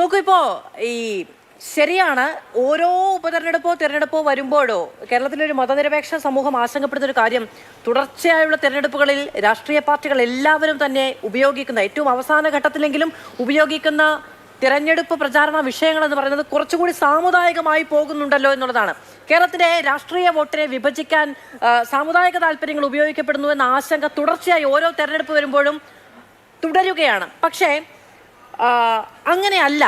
നോക്കൂ ഇപ്പോ ഈ ശരിയാണ് ഓരോ ഉപതെരഞ്ഞെടുപ്പോ തിരഞ്ഞെടുപ്പോ വരുമ്പോഴോ കേരളത്തിലെ ഒരു മതനിരപേക്ഷ സമൂഹം ആശങ്കപ്പെടുന്ന ഒരു കാര്യം തുടർച്ചയായുള്ള തിരഞ്ഞെടുപ്പുകളിൽ രാഷ്ട്രീയ പാർട്ടികൾ എല്ലാവരും തന്നെ ഉപയോഗിക്കുന്ന ഏറ്റവും അവസാന ഘട്ടത്തിലെങ്കിലും ഉപയോഗിക്കുന്ന തിരഞ്ഞെടുപ്പ് പ്രചാരണ വിഷയങ്ങൾ എന്ന് പറയുന്നത് കുറച്ചുകൂടി സാമുദായികമായി പോകുന്നുണ്ടല്ലോ എന്നുള്ളതാണ്. കേരളത്തിലെ രാഷ്ട്രീയ വോട്ടിനെ വിഭജിക്കാൻ സാമുദായിക താല്പര്യങ്ങൾ ഉപയോഗിക്കപ്പെടുന്നു എന്ന ആശങ്ക തുടർച്ചയായി ഓരോ തെരഞ്ഞെടുപ്പ് വരുമ്പോഴും തുടരുകയാണ്. പക്ഷേ അങ്ങനെയല്ല.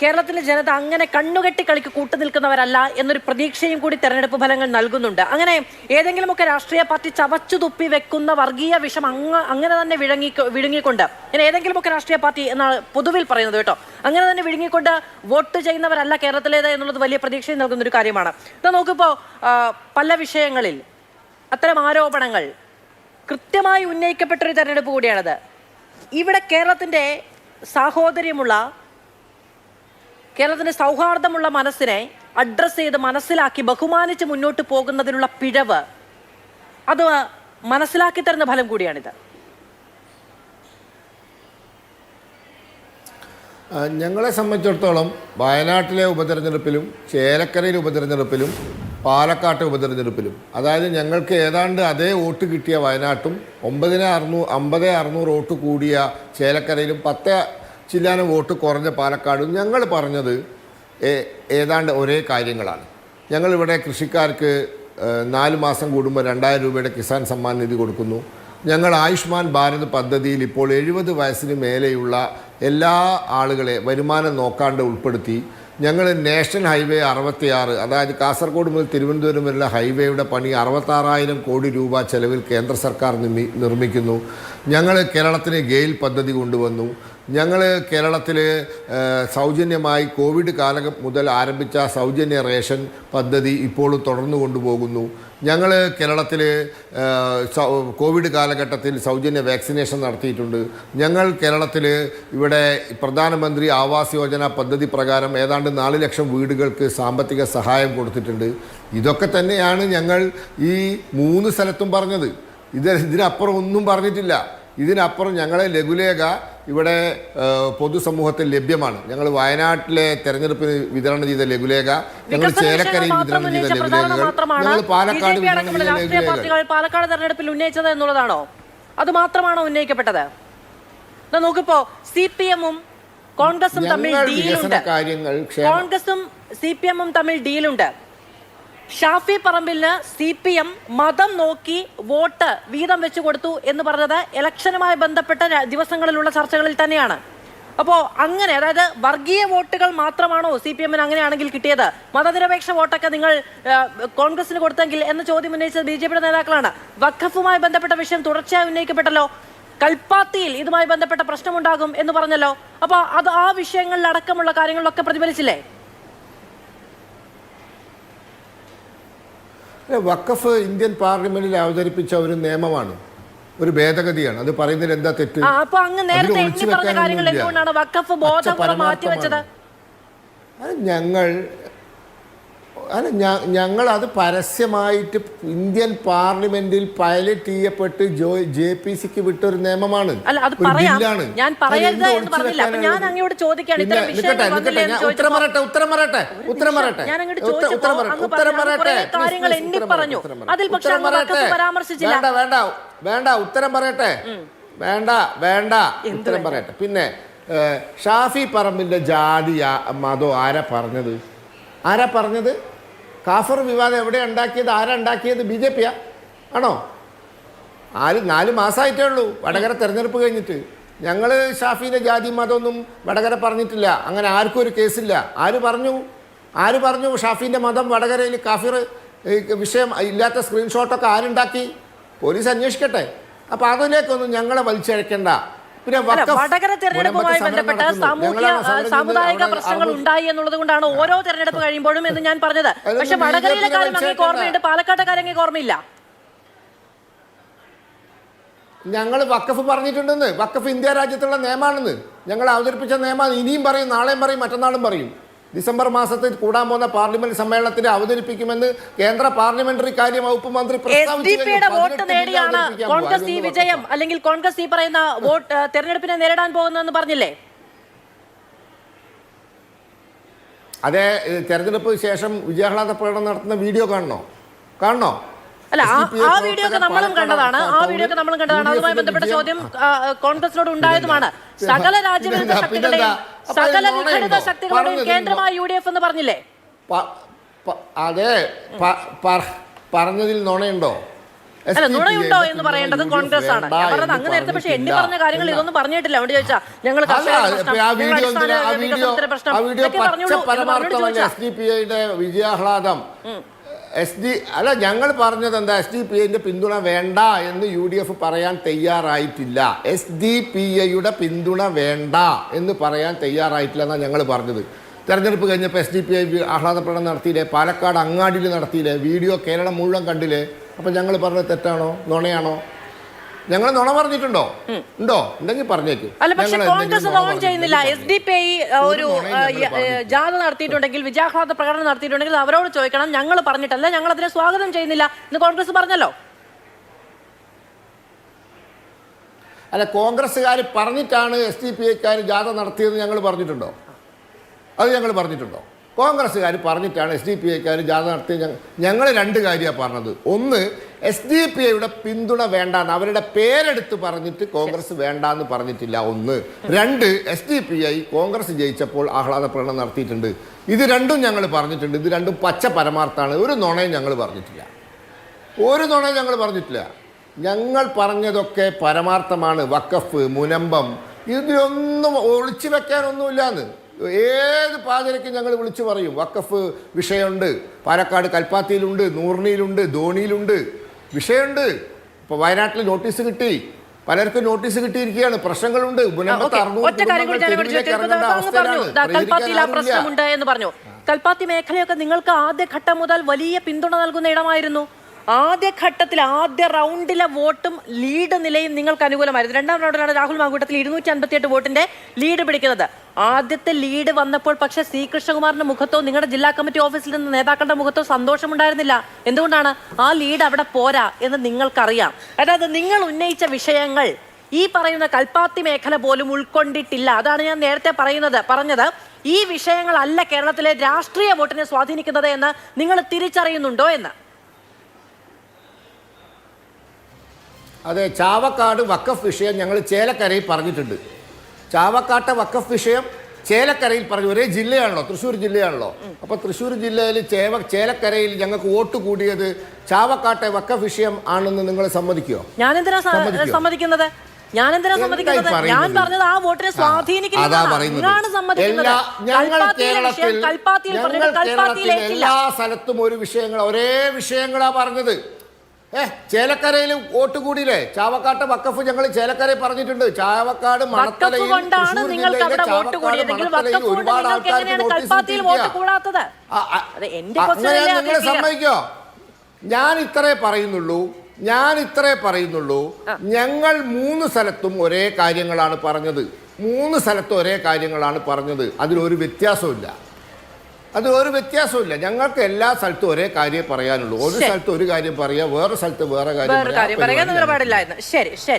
കേരളത്തിലെ ജനത അങ്ങനെ കണ്ണുകെട്ടി കളിക്ക് കൂട്ടു നിൽക്കുന്നവരല്ല എന്നൊരു പ്രതീക്ഷയും കൂടി തെരഞ്ഞെടുപ്പ് ഫലങ്ങൾ നൽകുന്നുണ്ട്. അങ്ങനെ ഏതെങ്കിലുമൊക്കെ രാഷ്ട്രീയ പാർട്ടി ചവച്ചു തുപ്പി വെക്കുന്ന വർഗീയ വിഷം അങ്ങ് അങ്ങനെ തന്നെ വിഴുങ്ങി വിഴുങ്ങിക്കൊണ്ട് ഞാൻ ഏതെങ്കിലുമൊക്കെ രാഷ്ട്രീയ പാർട്ടി എന്നാണ് പൊതുവിൽ പറയുന്നത് കേട്ടോ. അങ്ങനെ തന്നെ വിഴുങ്ങിക്കൊണ്ട് വോട്ട് ചെയ്യുന്നവരല്ല കേരളത്തിലേത് എന്നുള്ളത് വലിയ പ്രതീക്ഷയും നൽകുന്ന ഒരു കാര്യമാണ്. എന്നാൽ നോക്കിപ്പോ പല വിഷയങ്ങളിൽ അത്തരം ആരോപണങ്ങൾ കൃത്യമായി ഉന്നയിക്കപ്പെട്ടൊരു തെരഞ്ഞെടുപ്പ് കൂടിയാണിത്. ഇവിടെ കേരളത്തിന്റെ സാഹോദര്യമുള്ള കേരളത്തിന്റെ സൗഹാർദ്ദമുള്ള മനസ്സിനെ അഡ്രസ്സ് ചെയ്ത് മനസ്സിലാക്കി ബഹുമാനിച്ച് മുന്നോട്ട് പോകുന്നതിനുള്ള പിഴവ്. അത് മനസ്സിലാക്കി തരുന്ന ഫലം കൂടിയാണിത്. ഞങ്ങളെ സംബന്ധിച്ചിടത്തോളം വയനാട്ടിലെ ഉപതെരഞ്ഞെടുപ്പിലും ചേലക്കരയിലെ ഉപതെരഞ്ഞെടുപ്പിലും പാലക്കാട്ടെ ഉപതെരഞ്ഞെടുപ്പിലും. അതായത് ഞങ്ങൾക്ക് ഏതാണ്ട് അതേ വോട്ട് കിട്ടിയ വയനാട്ടും ഒമ്പതിന് അറുന്നൂറ് അമ്പത് അറുന്നൂറ് വോട്ട് കൂടിയ ചേലക്കരയിലും പത്ത് ചില്ലാനം വോട്ട് കുറഞ്ഞ പാലക്കാടും ഞങ്ങൾ പറഞ്ഞത് ഏതാണ്ട് ഒരേ കാര്യങ്ങളാണ്. ഞങ്ങളിവിടെ കൃഷിക്കാർക്ക് നാല് മാസം കൂടുമ്പോൾ രണ്ടായിരം രൂപയുടെ കിസാൻ സമ്മാൻ നിധി കൊടുക്കുന്നു. ഞങ്ങൾ ആയുഷ്മാൻ ഭാരത് പദ്ധതിയിൽ ഇപ്പോൾ എഴുപത് വയസ്സിന് മേലെയുള്ള എല്ലാ ആളുകളെ വരുമാനം നോക്കാണ്ട് ഉൾപ്പെടുത്തി ഞങ്ങൾ നാഷണൽ ഹൈവേ അറുപത്തിയാറ് അതായത് കാസർഗോഡ് മുതൽ തിരുവനന്തപുരം വരെയുള്ള ഹൈവേയുടെ പണി അറുപത്താറായിരം കോടി രൂപ ചെലവിൽ കേന്ദ്ര സർക്കാർ നിർമ്മി നിർമ്മിക്കുന്നു. ഞങ്ങൾ കേരളത്തിന് ഗെയിൽ പദ്ധതി കൊണ്ടുവന്നു. ഞങ്ങൾ കേരളത്തിൽ സൗജന്യമായി കോവിഡ് കാലം മുതൽ ആരംഭിച്ച സൗജന്യ റേഷൻ പദ്ധതി ഇപ്പോൾ തുടർന്നു കൊണ്ടുപോകുന്നു. ഞങ്ങൾ കേരളത്തിൽ കോവിഡ് കാലഘട്ടത്തിൽ സൗജന്യ വാക്സിനേഷൻ നടത്തിയിട്ടുണ്ട്. ഞങ്ങൾ കേരളത്തിൽ ഇവിടെ പ്രധാനമന്ത്രി ആവാസ് യോജന പദ്ധതി പ്രകാരം ഏതാണ്ട് നാല് ലക്ഷം വീടുകൾക്ക് സാമ്പത്തിക സഹായം കൊടുത്തിട്ടുണ്ട്. ഇതൊക്കെ തന്നെയാണ് ഞങ്ങൾ ഈ മൂന്ന് സ്ഥലത്തും പറഞ്ഞത്. ഇത് ഇതിനപ്പുറം ഒന്നും പറഞ്ഞിട്ടില്ല. ഇതിനപ്പുറം ഞങ്ങളെ ലഘുലേഖ ഇവിടെ പൊതുസമൂഹത്തിൽ ലഭ്യമാണ്. ഞങ്ങൾ വയനാട്ടിലെ തെരഞ്ഞെടുപ്പിന് വിതരണം ചെയ്ത ലഘുലേഖ ഞങ്ങൾ ചേലക്കരയിൽ വിതരണം ചെയ്ത ലഘുലേഖകൾ ഞങ്ങൾ പാലക്കാട് രാഷ്ട്രീയ പാർട്ടികൾ പാലക്കാട് തെരഞ്ഞെടുപ്പിൽ ഉന്നയിച്ചത് എന്നുള്ളതാണോ? അത് മാത്രമാണോ ഉന്നയിക്കപ്പെട്ടത്? നോക്കിപ്പോ സി പി എമ്മും കോൺഗ്രസും തമ്മിൽ ഡീലുണ്ട്. കോൺഗ്രസും സി പി എമ്മും തമ്മിൽ ഡീലുണ്ട്. ഷാഫി പറമ്പിലിന് സി പി എം മതം നോക്കി വോട്ട് വീതം വെച്ചു കൊടുത്തു എന്ന് പറഞ്ഞത് ഇലക്ഷനുമായി ബന്ധപ്പെട്ട ദിവസങ്ങളിലുള്ള ചർച്ചകളിൽ തന്നെയാണ്. അപ്പോ അങ്ങനെ അതായത് വർഗീയ വോട്ടുകൾ മാത്രമാണോ സി പി എമ്മിന് അങ്ങനെയാണെങ്കിൽ കിട്ടിയത്? മതനിരപേക്ഷ വോട്ടൊക്കെ നിങ്ങൾ കോൺഗ്രസിന് കൊടുത്തെങ്കിൽ എന്ന ചോദ്യം ഉന്നയിച്ചത് ബി ജെ പിയുടെ നേതാക്കളാണ്. വഖഫുമായി ബന്ധപ്പെട്ട വിഷയം തുടർച്ചയായി ഉന്നയിക്കപ്പെട്ടല്ലോ. കൽപ്പാത്തിയിൽ ഇതുമായി ബന്ധപ്പെട്ട പ്രശ്നമുണ്ടാകും എന്ന് പറഞ്ഞല്ലോ. അപ്പോൾ അത് ആ വിഷയങ്ങളിലടക്കമുള്ള കാര്യങ്ങളിലൊക്കെ പ്രതിഫലിച്ചില്ലേ? വഖഫ് ഇന്ത്യൻ പാർലമെന്റിൽ അവതരിപ്പിച്ച ഒരു നിയമമാണ്. ഒരു ഭേദഗതിയാണ്. അത് പറയുന്നതിൽ എന്താ തെറ്റ്? അപ്പൊ അങ്ങ് നേരത്തെ എണ്ണി പറഞ്ഞ കാര്യങ്ങൾ. എന്തുകൊണ്ടാണ് വക്കഫ് ബോധപൂർവം മാറ്റിവെച്ചത്? അത് ഞങ്ങൾ അല്ല ഞങ്ങളത് പരസ്യമായിട്ട് ഇന്ത്യൻ പാർലമെന്റിൽ പൈലറ്റ് ചെയ്യപ്പെട്ട് ജോ ജെ പി സിക്ക് വിട്ടൊരു നിയമമാണ്. അല്ല അത് പറയാം. ഞാൻ പറയരുത് എന്ന് പറഞ്ഞില്ല. അപ്പൊ ഞാൻ ഇത്തരം വന്നില്ലേ എന്ന് ഉത്തരം ചോദിച്ചപ്പോൾ പറയട്ടെ ഉത്തരം പറയട്ടെ ഉത്തരം പറയട്ടെ. ഞാൻ അങ്ങോട്ട് ഉത്ത- ചോദിച്ചപ്പോൾ ഉത്തരം പറയട്ടെ അങ്ങ് ഉത്തരം പറഞ്ഞു, പറയട്ടെ കുറേ Please, കാര്യങ്ങൾ please, എണ്ണി ഉത്തരം പറഞ്ഞു. പറയട്ടെ, ഉത്തരം അതിൽ പക്ഷേ ഉത്തരം അങ്ങ് വഖഫ് പറയട്ടെ. പരാമർശിച്ചില്ല. വേണ്ട വേണ്ട വേണ്ട ഉത്തരം പറയട്ടെ. വേണ്ട വേണ്ട ഉത്തരം പറയട്ടെ. പിന്നെ ഏഹ്, ഷാഫി പറമ്പിന്റെ ജാതി ആ- മതം ആരാ പറഞ്ഞത്? ആരാ പറഞ്ഞത്? കാഫർ വിവാദം എവിടെ ഉണ്ടാക്കിയത്? ആരാ ഉണ്ടാക്കിയത്? ബി ജെ പിയാ. ആണോ? ആര് നാല് മാസമായിട്ടേ ഉള്ളൂ. വടകര തെരഞ്ഞെടുപ്പ് കഴിഞ്ഞിട്ട്. ഞങ്ങൾ ഷാഫിന്റെ ജാതി മതമൊന്നും വടകര പറഞ്ഞിട്ടില്ല. അങ്ങനെ ആർക്കും ഒരു കേസില്ല. ആര് പറഞ്ഞു? ആര് പറഞ്ഞു ഷാഫിന്റെ മതം വടകരയിൽ കാഫിർ വിഷയം ഇല്ലാത്ത സ്ക്രീൻഷോട്ടൊക്കെ ആരുണ്ടാക്കി? പോലീസ് അന്വേഷിക്കട്ടെ. അപ്പോൾ അതിലേക്കൊന്നും ഞങ്ങളെ വലിച്ചഴക്കേണ്ട. വടകര തെരഞ്ഞെടുപ്പുമായി ബന്ധപ്പെട്ട. സാമൂഹ്യ സാമുദായിക പ്രശ്നങ്ങൾ ഉണ്ടായി എന്നുള്ളത് കൊണ്ടാണ് ഓരോ തെരഞ്ഞെടുപ്പ് കഴിയുമ്പോഴും എന്ന് ഞാൻ പറഞ്ഞത്. പക്ഷെ വടകരയിലെ കാര്യം അങ്ങേക്ക് ഓർമ്മയുണ്ട്? പാലക്കാട്ടെ കാര്യം അങ്ങേക്ക് ഓർമ്മയില്ല? ഞങ്ങൾ വക്കഫ് പറഞ്ഞിട്ടുണ്ടെന്ന്. വക്കഫ് ഇന്ത്യ രാജ്യത്തുള്ള നിയമമാണെന്ന് ഞങ്ങൾ അവതരിപ്പിച്ച നിയമം ഇനിയും പറയും നാളെയും പറയും മറ്റന്നാളും പറയും. ഡിസംബർ മാസത്തിൽ കൂടാൻ പോകുന്ന പാർലമെന്റ് സമ്മേളനത്തിൽ അവതരിപ്പിക്കുമെന്ന് കേന്ദ്ര പാർലമെന്ററി കാര്യ വകുപ്പ് മന്ത്രി വോട്ട് നേടിയാണ് കോൺഗ്രസ് ഈ വിജയം അല്ലെങ്കിൽ കോൺഗ്രസ് ഈ പറയുന്ന വോട്ട് തെരഞ്ഞെടുപ്പിനെ നേരിടാൻ പോകുന്നതെന്ന് പറഞ്ഞില്ലേ? അതേ തെരഞ്ഞെടുപ്പ് ശേഷം വിജയാഹ്ലാദ പ്രകടനം നടത്തുന്ന വീഡിയോ കാണണോ? കാണണോ? അല്ല ആ വീഡിയോ ഒക്കെ നമ്മളും കണ്ടതാണ്. ആ വീഡിയോ ഒക്കെ നമ്മളും കണ്ടതാണ്. അതുമായി ബന്ധപ്പെട്ട ചോദ്യം കോൺഗ്രസിനോട് ഉണ്ടായതുമാണ്. സകല രാജ്യവിരുദ്ധ? ശക്തികളുടെയും സകല വിഘടിത? ശക്തികളുടെയും കേന്ദ്രമായി യു ഡി എഫ് എന്ന് പറഞ്ഞില്ലേ അതെ പറഞ്ഞതിൽ നുണയുണ്ടോ അല്ല നുണയുണ്ടോ എന്ന് പറയേണ്ടത് കോൺഗ്രസ് ആണ് പറഞ്ഞത് അങ്ങ് നേരത്തെ പക്ഷെ എണ്ണി. പറഞ്ഞ കാര്യങ്ങൾ? ഇതൊന്നും പറഞ്ഞിട്ടില്ല അവിടെ ചോദിച്ചാ ഞങ്ങൾ പ്രശ്നം ഇപ്പൊ ആ വീഡിയോ എന്തിനാ? ആ വീഡിയോ ആ വീഡിയോ പച്ച പരമാർത്ഥമല്ല എസ് ഡി പി ഐയുടെ വിജയാഹ്ലാദം എസ് ഡി അല്ല ഞങ്ങൾ പറഞ്ഞത് എന്താ? എസ് ഡി പി ഐന്റെ പിന്തുണ വേണ്ട എന്ന് യു ഡി എഫ് പറയാൻ തയ്യാറായിട്ടില്ല. എസ് ഡി പി ഐയുടെ പിന്തുണ വേണ്ട എന്ന് പറയാൻ തയ്യാറായിട്ടില്ല എന്നാണ് ഞങ്ങൾ പറഞ്ഞത്. തെരഞ്ഞെടുപ്പ് കഴിഞ്ഞപ്പോൾ എസ് ഡി പി ഐ ആഹ്ലാദ പ്രകടനം നടത്തിയില്ലേ? പാലക്കാട് അങ്ങാടിയിൽ നടത്തിയില്ലേ? വീഡിയോ കേരളം മുഴുവൻ കണ്ടില്ലേ? അപ്പം ഞങ്ങൾ പറഞ്ഞത് തെറ്റാണോ? നുണയാണോ? ഞങ്ങൾ നുണ പറഞ്ഞിട്ടുണ്ടോ? ഉണ്ടോ? ഉണ്ടെങ്കിൽ പറഞ്ഞേക്ക്. അല്ല പക്ഷെ കോൺഗ്രസ് ചെയ്യുന്നില്ല. എസ് ഡി പി ഐ ഒരു ജാഥ നടത്തിയിട്ടുണ്ടെങ്കിൽ വിജയാഹ്ലാദ പ്രകടനം നടത്തിയിട്ടുണ്ടെങ്കിൽ അവരോട് ചോദിക്കണം. ഞങ്ങൾ പറഞ്ഞിട്ടല്ല ഞങ്ങൾ അതിനെ സ്വാഗതം ചെയ്യുന്നില്ല എന്ന് കോൺഗ്രസ് പറഞ്ഞല്ലോ. അല്ല കോൺഗ്രസ്സുകാർ പറഞ്ഞിട്ടാണ് എസ് ഡി പി ഐക്കാർ ജാഥ നടത്തിയെന്ന് ഞങ്ങൾ പറഞ്ഞിട്ടുണ്ടോ? അത് ഞങ്ങൾ പറഞ്ഞിട്ടുണ്ടോ? കോൺഗ്രസ്സുകാർ പറഞ്ഞിട്ടാണ് എസ് ഡി പി ഐക്കാർ ജാഥ നടത്തി ഞങ്ങൾ രണ്ട് കാര്യമാണ് പറഞ്ഞത്. ഒന്ന് എസ് ഡി പി ഐയുടെ പിന്തുണ വേണ്ടാന്ന് അവരുടെ പേരെടുത്ത് പറഞ്ഞിട്ട് കോൺഗ്രസ് വേണ്ടാന്ന് പറഞ്ഞിട്ടില്ല. ഒന്ന് രണ്ട് S D P I Congress ജയിച്ചപ്പോൾ ആഹ്ലാദ പ്രകടനം നടത്തിയിട്ടുണ്ട്. ഇത് രണ്ടും ഞങ്ങൾ പറഞ്ഞിട്ടുണ്ട്. ഇത് രണ്ടും പച്ച പരമാർത്ഥാണ്. ഒരു നുണയും ഞങ്ങൾ പറഞ്ഞിട്ടില്ല. ഒരു നുണയും ഞങ്ങൾ പറഞ്ഞിട്ടില്ല. ഞങ്ങൾ പറഞ്ഞതൊക്കെ പരമാർത്ഥമാണ്. വക്കഫ് മുനമ്പം ഇതിലൊന്നും ഒളിച്ചു വെക്കാനൊന്നുമില്ലാന്ന്. ഏത് പാചരയ്ക്കും ഞങ്ങൾ വിളിച്ചു പറയും. വക്കഫ് വിഷയമുണ്ട്. പാലക്കാട് കൽപ്പാത്തിയിലുണ്ട് നൂറിനിയിലുണ്ട് ധോണിയിലുണ്ട്. വിഷയമുണ്ട്. ഇപ്പോൾ വയനാട്ടിൽ നോട്ടീസ് കിട്ടി. പലർക്കും നോട്ടീസ് കിട്ടിയിരിക്കുകയാണ്. പ്രശ്നങ്ങളുണ്ട്. പ്രശ്നമുണ്ട് എന്ന് പറഞ്ഞു. കൽപ്പാത്തി മേഖലയൊക്കെ നിങ്ങൾക്ക് ആദ്യഘട്ടം മുതൽ വലിയ പിന്തുണ നൽകുന്ന ഇടമായിരുന്നു. ആദ്യഘട്ടത്തിൽ ആദ്യ റൗണ്ടിലെ വോട്ടും ലീഡ് നിലയും നിങ്ങൾക്ക് അനുകൂലമായിരുന്നു. രണ്ടാം റൗണ്ടിലാണ് രാഹുൽ മാങ്കൂട്ടത്തിൽ ഇരുന്നൂറ്റി അൻപത്തിയെട്ട് വോട്ടിന്റെ ലീഡ് പിടിക്കുന്നത്. ആദ്യത്തെ ലീഡ് വന്നപ്പോൾ പക്ഷേ സി കൃഷ്ണകുമാറിന്റെ മുഖത്തോ നിങ്ങളുടെ ജില്ലാ കമ്മിറ്റി ഓഫീസിൽ നിന്ന് നേതാക്കളുടെ മുഖത്തോ സന്തോഷമുണ്ടായിരുന്നില്ല. എന്തുകൊണ്ടാണ് ആ ലീഡ് അവിടെ പോരാ എന്ന് നിങ്ങൾക്കറിയാം. അതായത് നിങ്ങൾ ഉന്നയിച്ച വിഷയങ്ങൾ ഈ പറയുന്ന കൽപ്പാത്തി മേഖല പോലും ഉൾക്കൊണ്ടിട്ടില്ല. അതാണ് ഞാൻ നേരത്തെ പറയുന്നത്. പറഞ്ഞത് ഈ വിഷയങ്ങളല്ല കേരളത്തിലെ രാഷ്ട്രീയ വോട്ടിനെ സ്വാധീനിക്കുന്നത് എന്ന് നിങ്ങൾ തിരിച്ചറിയുന്നുണ്ടോ എന്ന്? അതെ ചാവക്കാട് വക്കഫ് വിഷയം ഞങ്ങൾ ചേലക്കരയിൽ പറഞ്ഞിട്ടുണ്ട്. ചാവക്കാട്ടെ വക്കഫ് വിഷയം ചേലക്കരയിൽ പറഞ്ഞു. ഒരേ ജില്ലയാണല്ലോ തൃശ്ശൂർ ജില്ലയാണല്ലോ. അപ്പൊ തൃശ്ശൂർ ജില്ലയിൽ ചേവ ചേലക്കരയിൽ ഞങ്ങൾക്ക് വോട്ട് കൂടിയത് ചാവക്കാട്ടെ വക്ക വിഷയം ആണെന്ന് നിങ്ങൾ സമ്മതിക്കുമോ ഞാനെന്തിനാ? സമ്മതിക്കുന്നത്? ഞാനെന്തിനാ സമ്മതിക്കുന്നത്? ഞാൻ? പറഞ്ഞത് ആ വോട്ടിനെ എല്ലാ സ്ഥലത്തും ഒരു വിഷയങ്ങൾ ഒരേ വിഷയങ്ങളാ പറഞ്ഞത്. ഏ ചേലക്കരയിൽ വോട്ട് കൂടിയില്ലേ? ചാവക്കാട്ട് വക്കഫ് ഞങ്ങൾ ചേലക്കരയിൽ പറഞ്ഞിട്ടുണ്ട്. ചാവക്കാട് മണത്തലയിൽ ഒരുപാട് ആൾക്കാർ ആൾക്കാർക്ക് അങ്ങനെ അല്ലേ നിങ്ങൾ സമ്മതിക്കോ? ഞാൻ ഇത്രേ പറയുന്നുള്ളൂ. ഞാൻ ഇത്രേ പറയുന്നുള്ളൂ. ഞങ്ങൾ മൂന്ന് സ്ഥലത്തും ഒരേ കാര്യങ്ങളാണ് പറഞ്ഞത്. മൂന്ന് സ്ഥലത്തും ഒരേ കാര്യങ്ങളാണ് പറഞ്ഞത്. അതിലൊരു വ്യത്യാസമില്ല അതിലൊരു വ്യത്യാസമില്ല. ഞങ്ങൾക്ക് എല്ലാ സ്ഥലത്തും ഒരേ കാര്യം പറയാനുള്ളൂ. ഒരു സ്ഥലത്ത് ഒരു കാര്യം പറയാ വേറെ സ്ഥലത്ത് വേറെ കാര്യം പറയാ. ശരി ശരി.